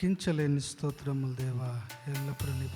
లెక్కించలేని స్తోత్రములు దేవా. ఎల్లప్పుడూ నీ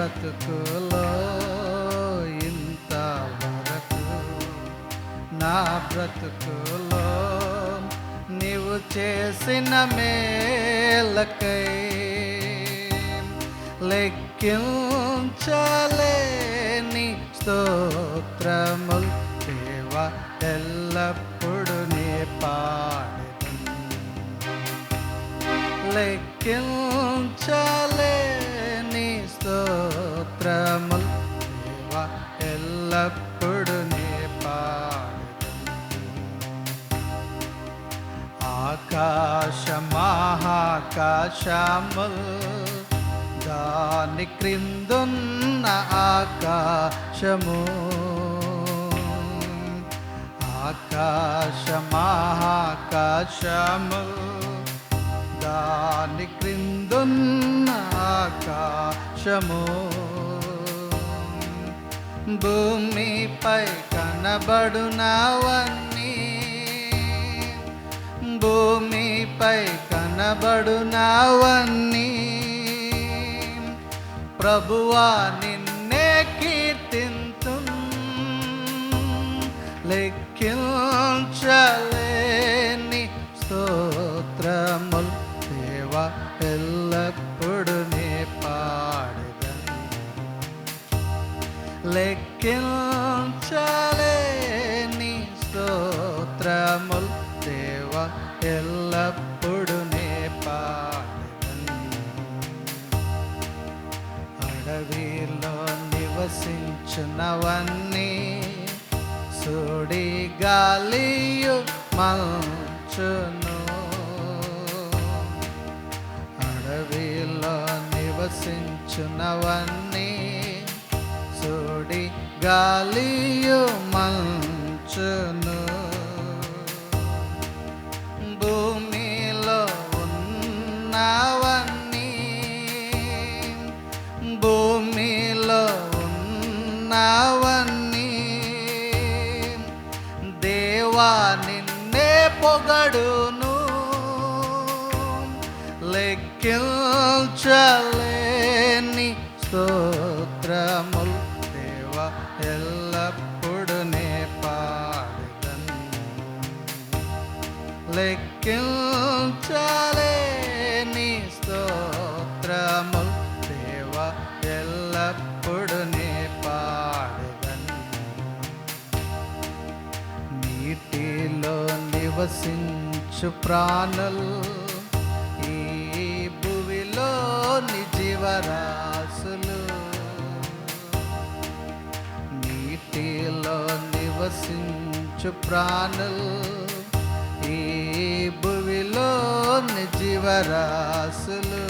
బ్రతుకులో ఇంత వరకు నా బ్రతుకులో నీవు చేసిన మేలకై లెక్కించలేని స్తోత్రములు దేవా ఎల్లప్పుడు ఆకాశ దాని క్రిందున్న ఆకాశము. ఆకాశ దాని క్రిందున్న ఆకాశము. భూమిపై కనబడునవన్నీ భూమిపై కనబడునావన్నీ. ప్రభువా నిన్నే కీర్తింతు. లెక్కించలేని స్తోత్రములు దేవ ఎల్లప్పుడు నీ పాడెదను లెక్కించలేని అడవిలో నివసించునవన్నీ సుడి గాలియు మంచును అడవిలో నివసించునవన్నీ సుడి గాలియు మంచును లెక్కించలేని స్తోత్రములు దేవ ఎల్లప్పుడు నే పాడెదను లెక్కించలేని స్తోత్రములు దేవ ఎల్లప్పుడు నే పాడెదను నీటిలో నివసించు ప్రాణులు జీవరాశులు నీటిలో నివసించు ప్రాణులు. ఈ భువిలోని జీవరాశులు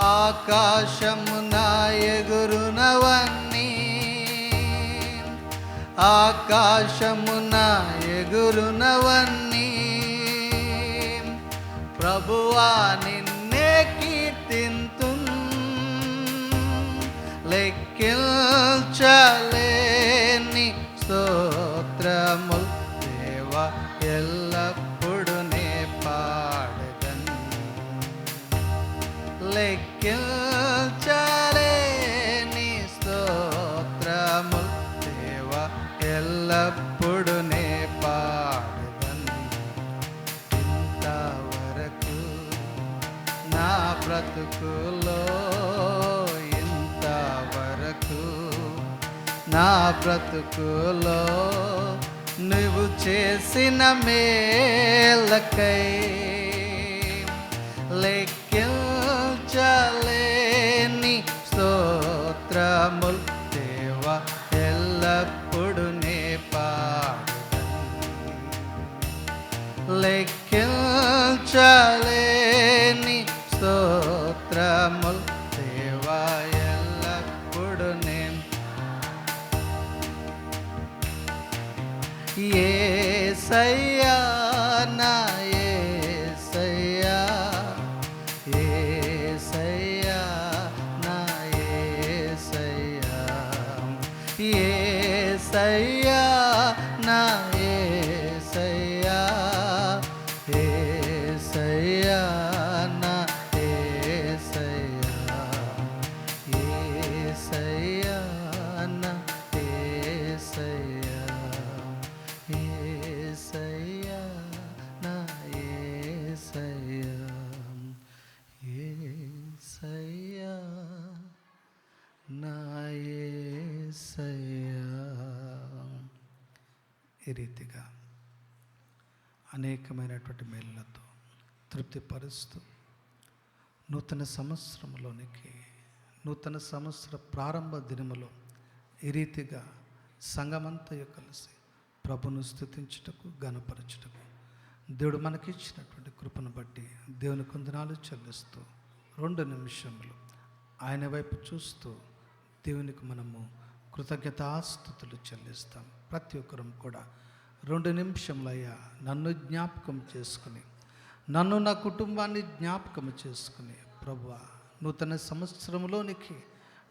ఆకాశమున ఎగురునవన్నీ. ఆకాశమున ఎగురునవన్నీ. ప్రభువాని లెక్కించలేని స్తోత్రముల్ దేవ ఎల్లప్పుడు నే పాడెదను. లెక్కించలేని స్తోత్రముల్ దేవ ఎల్లప్పుడు నే పాడదన్. ఇంతవరకు నా బ్రతుకులో ఇంతవరకు నా బ్రతుకులో నువ్వు చేసిన మేలకై ఏసయ్యా నా ఈ రీతిగా అనేకమైనటువంటి మేళ్ళతో తృప్తిపరుస్తూ నూతన సంవత్సరంలోనికి నూతన సంవత్సర ప్రారంభ దినములో ఈ రీతిగా సంఘమంతయు కలిసి ప్రభును స్థుతించుటకు గణపరచుటకు దేవుడు మనకిచ్చినటువంటి కృపను బట్టి దేవుని కొందనాలు చెల్లిస్తూ రెండు నిమిషములు ఆయన వైపు చూస్తూ దేవునికి మనము కృతజ్ఞతాస్థుతులు చెల్లిస్తాం. ప్రతి ఒక్కరం కూడా రెండు నిమిషములయ్యా నన్ను జ్ఞాపకం చేసుకుని నన్ను నా కుటుంబాన్ని జ్ఞాపకం చేసుకుని ప్రభు నూతన సంవత్సరంలోనికి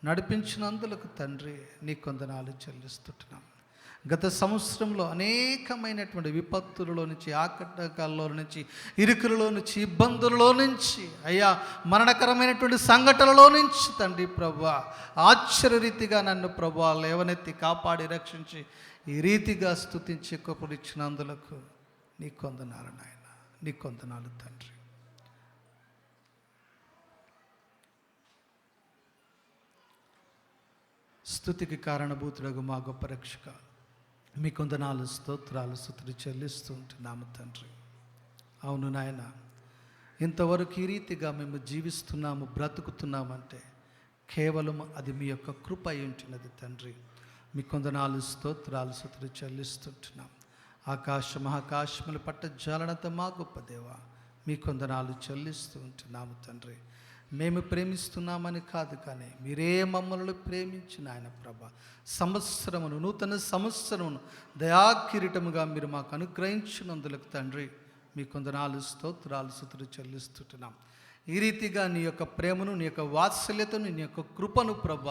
నడిపించినందులకు తండ్రి నీ కొందనాలు చెల్లిస్తుంటున్నాం గత సంవత్సరంలో అనేకమైనటువంటి విపత్తులలో నుంచి ఆకటకాల్లో నుంచి ఇరుకులలో నుంచి ఇబ్బందులలో నుంచి అయ్యా మరణకరమైనటువంటి సంఘటనలో నుంచి తండ్రి ప్రభు ఆశ్చర్యరీతిగా నన్ను ప్రభు లేవనెత్తి కాపాడి రక్షించి ఈ రీతిగా స్థుతించి ఇచ్చినందులకు నీ కొందనాలు నాయన నీ కొందనాలు తండ్రి. స్థుతికి కారణభూతుడగు మా గొప్ప రక్షక మీ కొందనాలు స్తోత్రాలు స్థుతులు చెల్లిస్తూ ఉంటున్నాము తండ్రి. అవును నాయన ఇంతవరకు ఈ రీతిగా మేము జీవిస్తున్నాము బ్రతుకుతున్నామంటే కేవలం అది మీ యొక్క కృప ఉంటున్నది తండ్రి. మీ కొందనాలు స్తోత్రాలు సుతులు చెల్లిస్తుంటున్నాం. ఆకాశ మహాకాశములు పట్ట జాలనత మా గొప్ప దేవ మీ కొందనాలు చెల్లిస్తూ ఉంటున్నాము తండ్రి. మేము ప్రేమిస్తున్నామని కాదు కానీ మీరే మమ్మల్ని ప్రేమించిన ఆయన ప్రభ. సంవత్సరమును నూతన సంవత్సరమును దయాకిరీటముగా మీరు మాకు అనుగ్రహించినందులకు తండ్రి మీ కొందనాలు స్తోత్రాలు సుతులు చెల్లిస్తుంటున్నాం. ఈ రీతిగా నీ యొక్క ప్రేమను నీ యొక్క వాత్సల్యతను నీ యొక్క కృపను ప్రభ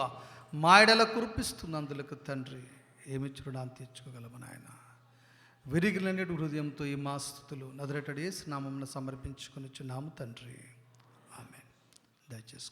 మాయడల కురిపిస్తున్నందులకు తండ్రి. ఏమి చూడడానికి తెచ్చుకోగలము నాయన? విరిగిలనేటి హృదయంతో ఈ మాస్తుతులు నదరటడేసి నామమును సమర్పించుకొని నాము తండ్రి. ఆమె దయచేసి